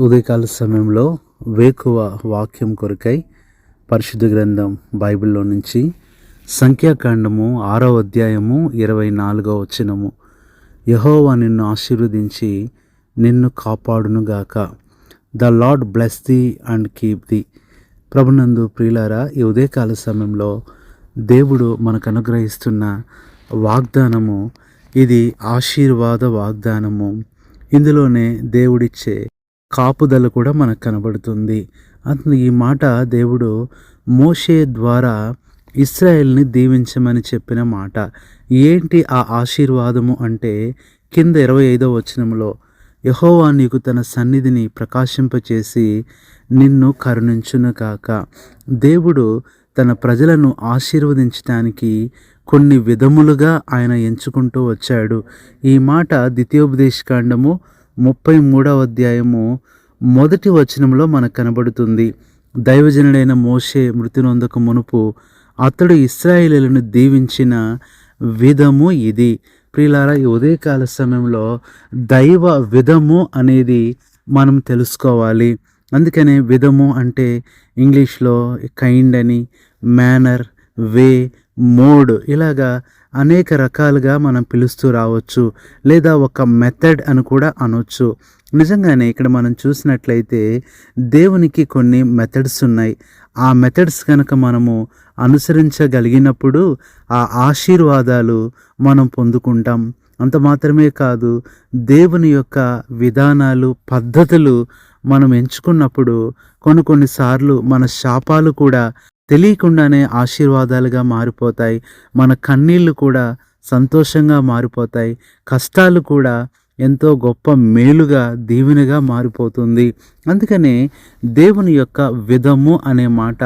ఉదయకాల సమయంలో వేకువ వాక్యం కొరకై పరిశుద్ధ గ్రంథం బైబిల్లో నుంచి సంఖ్యాకాండము ఆరో అధ్యాయము ఇరవై నాలుగో వచనము. యహోవా నిన్ను ఆశీర్వదించి నిన్ను కాపాడునుగాక. The Lord bless thee and keep thee ప్రభునందు ప్రియులారా ఈ ఉదయకాల సమయంలో దేవుడు మనకు అనుగ్రహిస్తున్న వాగ్దానము ఇది ఆశీర్వాద వాగ్దానము. ఇందులోనే దేవుడిచ్చే కాపుదల కూడా మనకు కనబడుతుంది. అతను ఈ మాట దేవుడు మోషే ద్వారా ఇస్రాయేల్ని దీవించమని చెప్పిన మాట. ఏంటి ఆ ఆశీర్వాదము అంటే కింద ఇరవై ఐదో వచనంలో యహోవా నీకు తన సన్నిధిని ప్రకాశింపచేసి నిన్ను కరుణించును కాక దేవుడు తన ప్రజలను ఆశీర్వదించటానికి కొన్ని విధములుగా ఆయన ఎంచుకుంటూ వచ్చాడు. ఈ మాట ద్వితీయోపదేశకాండము ముప్పై మూడవ అధ్యాయము మొదటి వచనంలో మనకు కనబడుతుంది. దైవజనుడైన మోషే మృతి నొందక మునుపు అతడు ఇస్రాయేలీలను దీవించిన విధము ఇది. ప్రియులారా ఈ ఉదయకాల సమయంలో దైవ విధము అనేది మనం తెలుసుకోవాలి. అందుకనే విధము అంటే ఇంగ్లీష్లో కైండ్ అని మేనర్ వే మోడ్ ఇలాగా అనేక రకాలుగా మనం పిలుస్తూ రావచ్చు లేదా ఒక మెథడ్ అని కూడా అనొచ్చు. నిజంగానే ఇక్కడ మనం చూసినట్లయితే దేవునికి కొన్ని మెథడ్స్ ఉన్నాయి. ఆ మెథడ్స్ కనుక మనము అనుసరించగలిగినప్పుడు ఆ ఆశీర్వాదాలు మనం పొందుకుంటాం. అంత మాత్రమే కాదు దేవుని యొక్క విధానాలు పద్ధతులు మనం ఎంచుకున్నప్పుడు కొన్ని కొన్నిసార్లు మన శాపాలు కూడా తెలియకుండానే ఆశీర్వాదాలుగా మారిపోతాయి. మన కన్నీళ్ళు కూడా సంతోషంగా మారిపోతాయి. కష్టాలు కూడా ఎంతో గొప్ప మేలుగా దీవెనగా మారిపోతుంది. అందుకనే దేవుని యొక్క విధము అనే మాట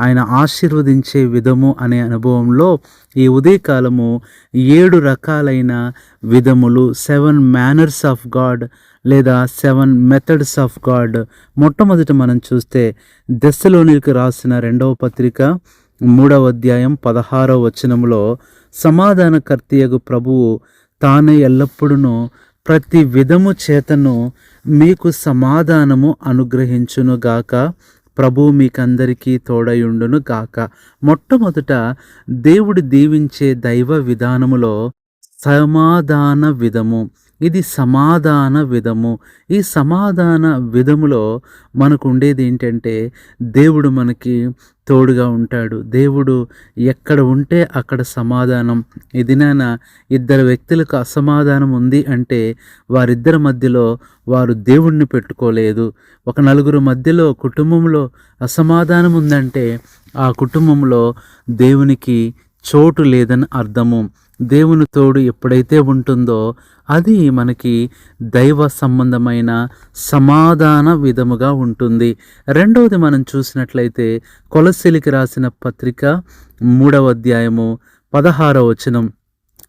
ఆయన ఆశీర్వదించే విధము అనే అనుభవంలో ఈ ఉదయకాలము ఏడు రకాలైన విధములు సెవెన్ మేనర్స్ ఆఫ్ గాడ్ లేదా సెవెన్ మెథడ్స్ ఆఫ్ గాడ్ మొట్టమొదట మనం చూస్తే దశలోనికి రాసిన రెండవ పత్రిక మూడవ అధ్యాయం పదహారవ వచనంలో సమాధానకర్తయగు ప్రభువు తానే ఎల్లప్పుడూ ప్రతి విధము చేతను మీకు సమాధానము అనుగ్రహించునుగాక ప్రభు మీకందరికీ తోడయుండును గాక. మొట్టమొదట దేవుడు దీవించే దైవ విధానములో సమాధాన విధము. ఇది సమాధాన విధము. ఈ సమాధాన విధములో మనకు ఉండేది ఏంటంటే దేవుడు మనకి తోడుగా ఉంటాడు. దేవుడు ఎక్కడ ఉంటే అక్కడ సమాధానం. ఇదినైనా ఇద్దరు వ్యక్తులకు అసమాధానం ఉంది అంటే వారిద్దరి మధ్యలో వారు దేవుణ్ణి పెట్టుకోలేదు. ఒక నలుగురు మధ్యలో కుటుంబంలో అసమాధానం ఉందంటే ఆ కుటుంబంలో దేవునికి చోటు లేదని అర్థము. దేవుని తోడు ఎప్పుడైతే ఉంటుందో అది మనకి దైవ సంబంధమైన సమాధాన విధముగా ఉంటుంది. రెండవది మనం చూసినట్లయితే కొలసిలికి రాసిన పత్రిక మూడవ అధ్యాయము పదహార వచనం.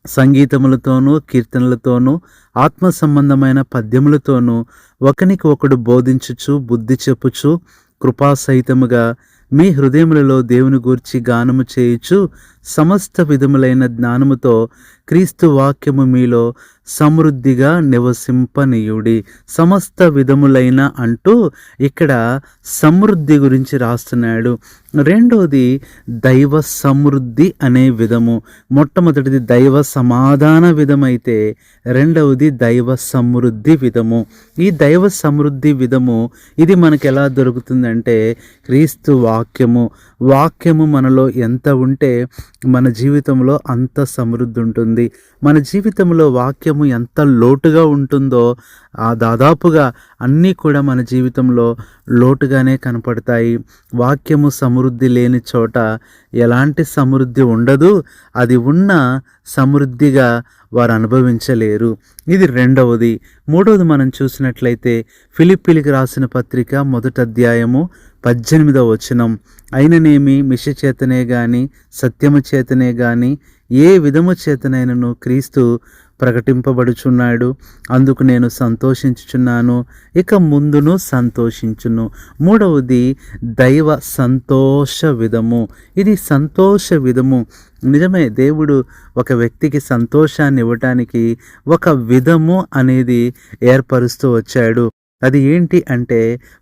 సంగీతములతోనూ కీర్తనలతోనూ ఆత్మ సంబంధమైన పద్యములతోనూ ఒకనికి ఒకడు బోధించుచు బుద్ధి చెప్పుచు కృపాసహితముగా మీ హృదయములలో దేవుని గూర్చి గానము చేయుచు సమస్త విధములైన జ్ఞానముతో క్రీస్తు వాక్యము మీలో సమృద్ధిగా నివసింపనీయుడి సమస్త విధములైన అంటూ ఇక్కడ సమృద్ధి గురించి రాస్తున్నాడు. రెండవది దైవ సమృద్ధి అనే విధము. మొట్టమొదటిది దైవ సమాధాన విధమైతే రెండవది దైవ సమృద్ధి విధము. ఈ దైవ సమృద్ధి విధము ఇది మనకు ఎలా దొరుకుతుందంటే క్రీస్తు వాక్యము. వాక్యము మనలో ఎంత ఉంటే మన జీవితంలో అంత సమృద్ధి ఉంటుంది. మన జీవితంలో వాక్యము ఎంత లోటుగా ఉంటుందో ఆ దాదాపుగా అన్నీ కూడా మన జీవితంలో లోటుగానే కనపడతాయి. వాక్యము సమృద్ధి లేని చోట ఎలాంటి సమృద్ధి ఉండదు. అది ఉన్న సమృద్ధిగా వారు అనుభవించలేరు. ఇది రెండవది. మూడవది మనం చూసినట్లయితే ఫిలిప్పిలికి రాసిన పత్రిక మొదటి అధ్యాయము పద్దెనిమిదవ వచనం. అయిననేమి మిష చేతనే గాని సత్యము చేతనే గాని ఏ విధము చేతనైనను క్రీస్తు ప్రకటింపబడుచున్నాడు. అందుకు నేను సంతోషించుచున్నాను ఇక ముందును సంతోషించును. మూడవది దైవ సంతోష విధము. ఇది సంతోష విధము. నిజమే దేవుడు ఒక వ్యక్తికి సంతోషాన్ని ఇవ్వటానికి ఒక విధము అనేది ఏర్పరుస్తూ వచ్చాడు. అది ఏంటి అంటే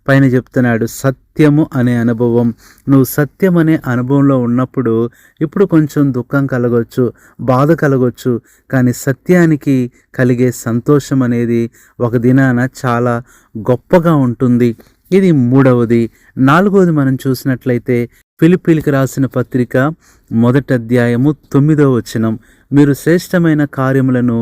పైన చెప్తున్నాడు సత్యము అనే అనుభవం. నువ్వు సత్యం అనే అనుభవంలో ఉన్నప్పుడు ఇప్పుడు కొంచెం దుఃఖం కలగొచ్చు బాధ కలగొచ్చు కానీ సత్యానికి కలిగే సంతోషం అనేది ఒక దినాన చాలా గొప్పగా ఉంటుంది. ఇది మూడవది. నాలుగవది మనం చూసినట్లయితే ఫిలిపిలికి రాసిన పత్రిక మొదటి అధ్యాయము తొమ్మిదవ వచనం. మీరు శ్రేష్టమైన కార్యములను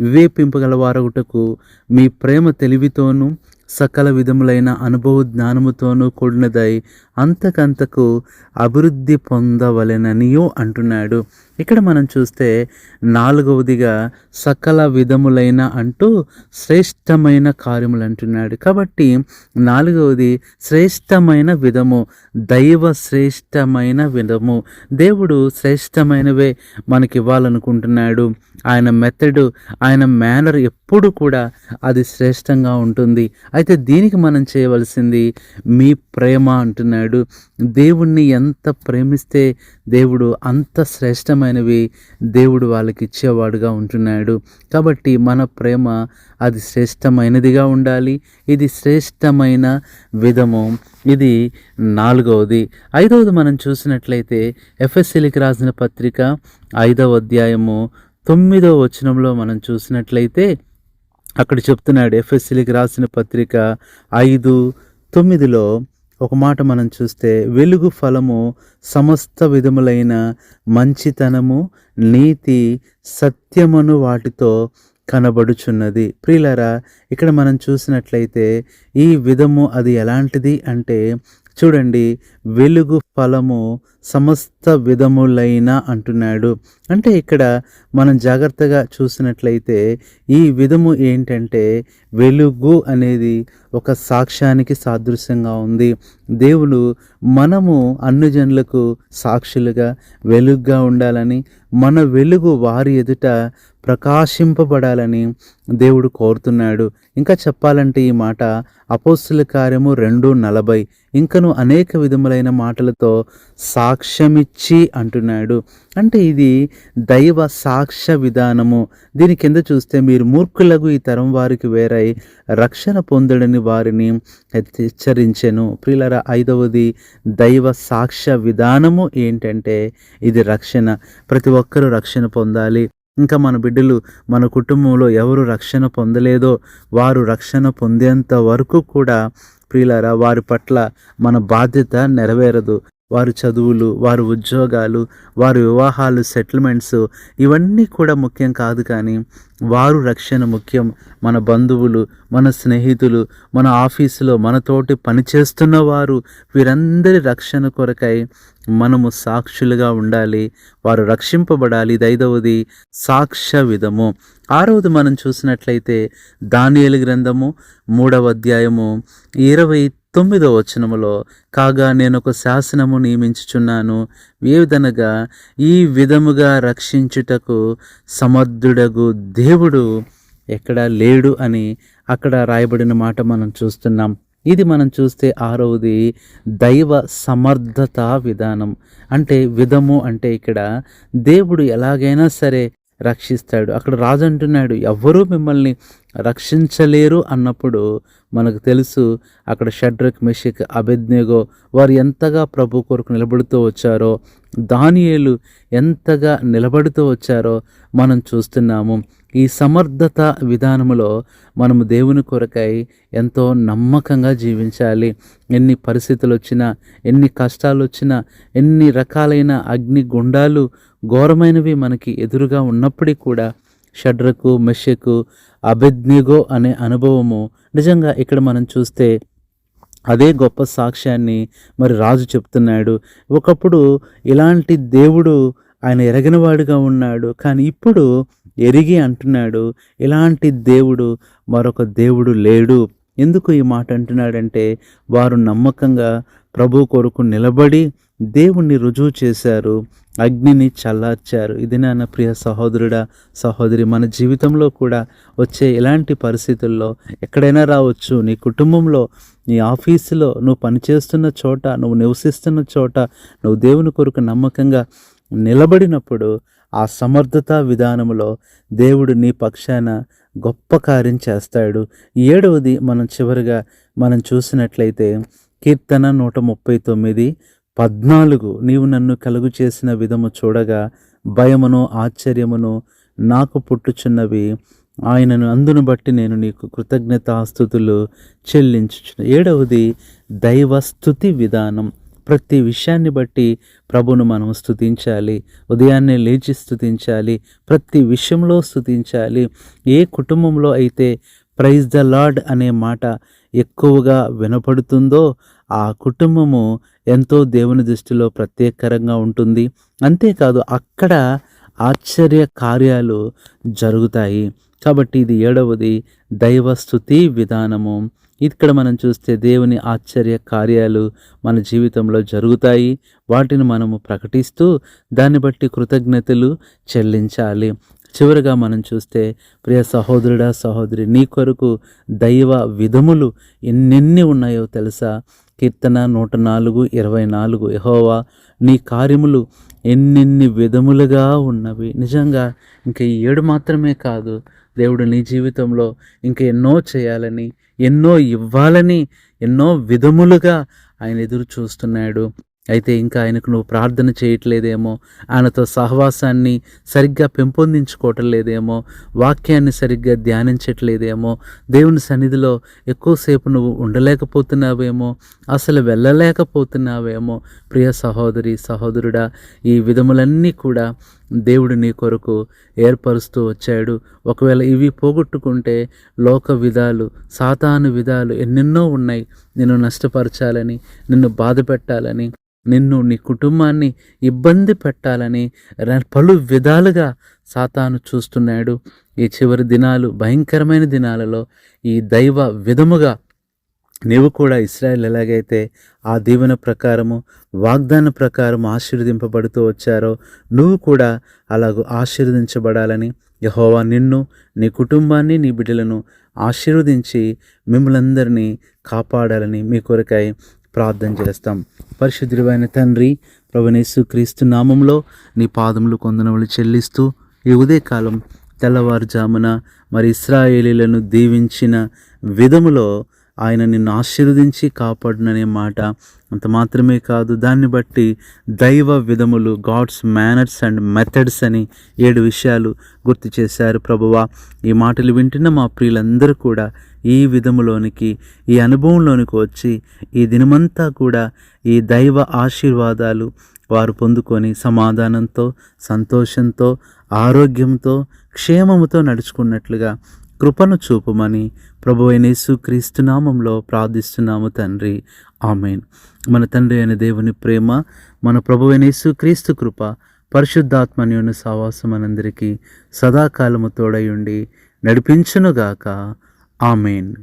వివేపింపగలవారగుటకు మీ ప్రేమ తెలివితోనూ సకల విధములైన అనుభవ జ్ఞానముతోనూ కూడినదై అంతకంతకు అభివృద్ధి పొందవలెననియో అంటున్నాడు. ఇక్కడ మనం చూస్తే నాలుగవదిగా సకల విధములైన అంటూ శ్రేష్టమైన కార్యములు అంటున్నాడు కాబట్టి నాలుగవది శ్రేష్టమైన విధము దైవ శ్రేష్టమైన విధము. దేవుడు శ్రేష్టమైనవే మనకి ఇవ్వాలనుకుంటున్నాడు ఆయన మెథడు ఆయన మేనర్ ఎప్పుడు కూడా అది శ్రేష్టంగా ఉంటుంది. అయితే దీనికి మనం చేయవలసింది మీ ప్రేమ అంటున్నాడు. దేవుణ్ణి ఎంత ప్రేమిస్తే దేవుడు అంత శ్రేష్టమైనవి దేవుడు వాళ్ళకి ఇచ్చేవాడుగా ఉంటున్నాడు. కాబట్టి మన ప్రేమ అది శ్రేష్టమైనదిగా ఉండాలి. ఇది శ్రేష్టమైన విధము. ఇది నాలుగవది. ఐదవది మనం చూసినట్లయితే ఎఫ్ఎస్సీలకి రాసిన పత్రిక ఐదవ అధ్యాయము తొమ్మిదవ వచనంలో మనం చూసినట్లయితే అక్కడ చెప్తున్నాడు ఎఫ్ఎస్సీలకి రాసిన పత్రిక ఐదు తొమ్మిదిలో ఒక మాట మనం చూస్తే వెలుగు ఫలము సమస్త విధములైన మంచితనము నీతి సత్యమును వాటితో కనబడుచున్నది. ప్రియులరా ఇక్కడ మనం చూసినట్లయితే ఈ విధము అది ఎలాంటిది అంటే చూడండి వెలుగు ఫలము సమస్త విధములైన అంటున్నాడు. అంటే ఇక్కడ మనం జాగ్రత్తగా చూసినట్లయితే ఈ విధము ఏంటంటే వెలుగు అనేది ఒక సాక్ష్యానికి సాదృశ్యంగా ఉంది. దేవుడు మనము అన్ని జనులకు సాక్షులుగా వెలుగుగా ఉండాలని మన వెలుగు వారి ఎదుట ప్రకాశింపబడాలని దేవుడు కోరుతున్నాడు. ఇంకా చెప్పాలంటే ఈ మాట అపోస్తుల కార్యము రెండు నలభై. ఇంకను అనేక విధములైన మాటలతో సాక్ష్యమిచ్చి అంటున్నాడు. అంటే ఇది దైవ సాక్ష్య విధానము. దీని కింద చూస్తే మీరు మూర్ఖులకు ఈ తరం వారికి వేరై రక్షణ పొందడని వారిని హెచ్చరించెను. ప్రియులర ఐదవది దైవ సాక్ష్య విధానము ఏంటంటే ఇది రక్షణ. ప్రతి ఒక్కరూ రక్షణ పొందాలి. ఇంకా మన బిడ్డలు మన కుటుంబంలో ఎవరు రక్షణ పొందలేదో వారు రక్షణ పొందేంత వరకు కూడా ప్రియులారా వారి పట్ల మన బాధ్యత నెరవేరదు. వారు చదువులు వారు ఉద్యోగాలు వారు వివాహాలు సెటిల్మెంట్స్ ఇవన్నీ కూడా ముఖ్యం కాదు కానీ వారు రక్షణ ముఖ్యం. మన బంధువులు మన స్నేహితులు మన ఆఫీసులో మనతోటి పనిచేస్తున్న వారు వీరందరి రక్షణ కొరకై మనము సాక్షులుగా ఉండాలి. వారు రక్షింపబడాలి. ఇది ఐదవది సాక్ష్య విధము. ఆరవది మనం చూసినట్లయితే దానియలు గ్రంథము మూడవ అధ్యాయము ఇరవై తొమ్మిదో వచనములో కాగా నేను ఒక శాసనము నియమించుచున్నాను ఏ విధంగా ఈ విధముగా రక్షించుటకు సమర్థుడగు దేవుడు ఎక్కడ లేడు అని అక్కడ రాయబడిన మాట మనం చూస్తున్నాం. ఇది మనం చూస్తే ఆరవది దైవ సమర్థత విధానం. అంటే విధము అంటే ఇక్కడ దేవుడు ఎలాగైనా సరే రక్షిస్తాడు. అక్కడ రాజు అంటున్నాడు ఎవ్వరూ మిమ్మల్ని రక్షించలేరు అన్నప్పుడు మనకు తెలుసు అక్కడ షడ్రక్ మెషిక్ అభిజ్ఞగో వారు ఎంతగా ప్రభు కొరకు నిలబడుతూ వచ్చారో దానియేలు ఎంతగా నిలబడుతూ వచ్చారో మనం చూస్తున్నాము. ఈ సమర్థత విధానములో మనము దేవుని కొరకై ఎంతో నమ్మకంగా జీవించాలి. ఎన్ని పరిస్థితులు వచ్చినా ఎన్ని కష్టాలు వచ్చినా ఎన్ని రకాలైన అగ్ని గుండాలు ఘోరమైనవి మనకి ఎదురుగా ఉన్నప్పటికీ కూడా షడ్రకు మెషకు అభిజ్ఞగో అనే అనుభవము నిజంగా ఇక్కడ మనం చూస్తే అదే గొప్ప సాక్ష్యాన్ని మరి రాజు చెప్తున్నాడు. ఒకప్పుడు ఇలాంటి దేవుడు ఆయన ఎరగినవాడుగా ఉన్నాడు. కానీ ఇప్పుడు ఎరిగి అంటున్నాడు ఇలాంటి దేవుడు మరొక దేవుడు లేడు. ఎందుకు ఈ మాట అంటున్నాడంటే వారు నమ్మకంగా ప్రభు కొరకు నిలబడి దేవుణ్ణి రుజువు చేశారు అగ్నిని చల్లార్చారు. ఇది నాన్న ప్రియ సహోదరుడా సహోదరి మన జీవితంలో కూడా వచ్చే ఇలాంటి పరిస్థితుల్లో ఎక్కడైనా రావచ్చు. నీ కుటుంబంలో నీ ఆఫీసులో నువ్వు పనిచేస్తున్న చోట నువ్వు నివసిస్తున్న చోట నువ్వు దేవుని కొరకు నమ్మకంగా నిలబడినప్పుడు ఆ సమర్థత విధానములో దేవుడు నీ పక్షాన గొప్ప కార్యం చేస్తాడు. ఏడవది మనం చివరిగా మనం చూసినట్లయితే కీర్తన నూట ముప్పై తొమ్మిది పద్నాలుగు నీవు నన్ను కలుగు చేసిన విధము చూడగా భయమును ఆశ్చర్యమును నాకు పుట్టుచున్నవి. ఆయనను అందును బట్టి నేను నీకు కృతజ్ఞతాస్థుతులు చెల్లించుచున్న. ఏడవది దైవస్థుతి విధానం. ప్రతి విషయాన్ని బట్టి ప్రభును మనం స్థుతించాలి ఉదయాన్నే లేచి స్థుతించాలి ప్రతి విషయంలో స్థుతించాలి ఏ కుటుంబంలో అయితే ప్రైజ్ ద లార్డ్ అనే మాట ఎక్కువగా వినపడుతుందో ఆ కుటుంబము ఎంతో దేవుని దృష్టిలో ప్రత్యేకరంగా ఉంటుంది. అంతేకాదు అక్కడ ఆశ్చర్య కార్యాలు జరుగుతాయి. కాబట్టి ఇది ఏడవది దైవస్థుతి విధానము. ఇక్కడ మనం చూస్తే దేవుని ఆశ్చర్య కార్యాలు మన జీవితంలో జరుగుతాయి. వాటిని మనము ప్రకటిస్తూ దాన్ని బట్టి కృతజ్ఞతలు చెల్లించాలి. చివరిగా మనం చూస్తే ప్రియ సహోదరుడా సహోదరి నీ కొరకు దైవ విధములు ఎన్నెన్ని ఉన్నాయో తెలుసా? కీర్తన నూట నాలుగు ఇరవై నాలుగు. యహోవా నీ కార్యములు ఎన్నెన్ని విధములుగా ఉన్నవి. నిజంగా ఇంకా ఈ ఏడు మాత్రమే కాదు. దేవుడు నీ జీవితంలో ఇంకా ఎన్నో చేయాలని ఎన్నో ఇవ్వాలని ఎన్నో విధములుగా ఆయన ఎదురు చూస్తున్నాడు. అయితే ఇంకా ఆయనకు నువ్వు ప్రార్థన చేయట్లేదేమో ఆయనతో సహవాసాన్ని సరిగ్గా పెంపొందించుకోవటం లేదేమో వాక్యాన్ని సరిగ్గా ధ్యానించట్లేదేమో దేవుని సన్నిధిలో ఎక్కువసేపు నువ్వు ఉండలేకపోతున్నావేమో అసలు వెళ్ళలేకపోతున్నావేమో. ప్రియ సహోదరి సహోదరుడా ఈ విధములన్నీ కూడా దేవుడు నీ కొరకు ఏర్పరుస్తూ వచ్చాడు. ఒకవేళ ఇవి పోగొట్టుకుంటే లోక విధాలు సాతాను విధాలు ఎన్నెన్నో ఉన్నాయి. నిన్ను నష్టపరచాలని నిన్ను బాధ పెట్టాలని నిన్ను నీ కుటుంబాన్ని ఇబ్బంది పెట్టాలని పలు విధాలుగా సాతాను చూస్తున్నాడు. ఈ చివరి దినాలు భయంకరమైన దినాలలో ఈ దైవ విధముగా నీవు కూడా ఇస్రాయల్ ఎలాగైతే ఆ దీవెన ప్రకారము వాగ్దాన ప్రకారం ఆశీర్వదింపబడుతూ వచ్చారో నువ్వు కూడా అలాగూ ఆశీర్వదించబడాలని యహోవా నిన్ను నీ కుటుంబాన్ని నీ బిడ్డలను ఆశీర్వదించి మిమ్మలందరినీ కాపాడాలని మీ కొరకై ప్రార్థన చేస్తాం. పరిశుద్ధుడైన తండ్రి ప్రభునేసు క్రీస్తు నామంలో నీ పాదములు కొందనములు చెల్లిస్తూ ఈ ఉదయకాలం తెల్లవారుజామున మరి ఇస్రాయేలీలను దీవించిన విధములో ఆయన నిన్ను ఆశీర్వదించి కాపాడుననే మాట అంత మాత్రమే కాదు దాన్ని బట్టి దైవ విధములు గాడ్స్ మేనర్స్ అండ్ మెథడ్స్ అని ఏడు విషయాలు గుర్తు చేశారు ప్రభువా. ఈ మాటలు వింటున్న మా ప్రియులందరూ కూడా ఈ విధములోనికి ఈ అనుభవంలోనికి వచ్చి ఈ దినమంతా కూడా ఈ దైవ ఆశీర్వాదాలు వారు పొందుకొని సమాధానంతో సంతోషంతో ఆరోగ్యంతో క్షేమముతో నడుచుకున్నట్లుగా కృపను చూపమని ప్రభు అయినేసు క్రీస్తు నామంలో ప్రార్థిస్తున్నాము తండ్రి. ఆమెన్. మన తండ్రి అయిన దేవుని ప్రేమ మన ప్రభు అయినేసు క్రీస్తు కృప పరిశుద్ధాత్మన్యుని సావాసం మనందరికీ సదాకాలము తోడయుండి నడిపించునుగాక. ఆమెన్.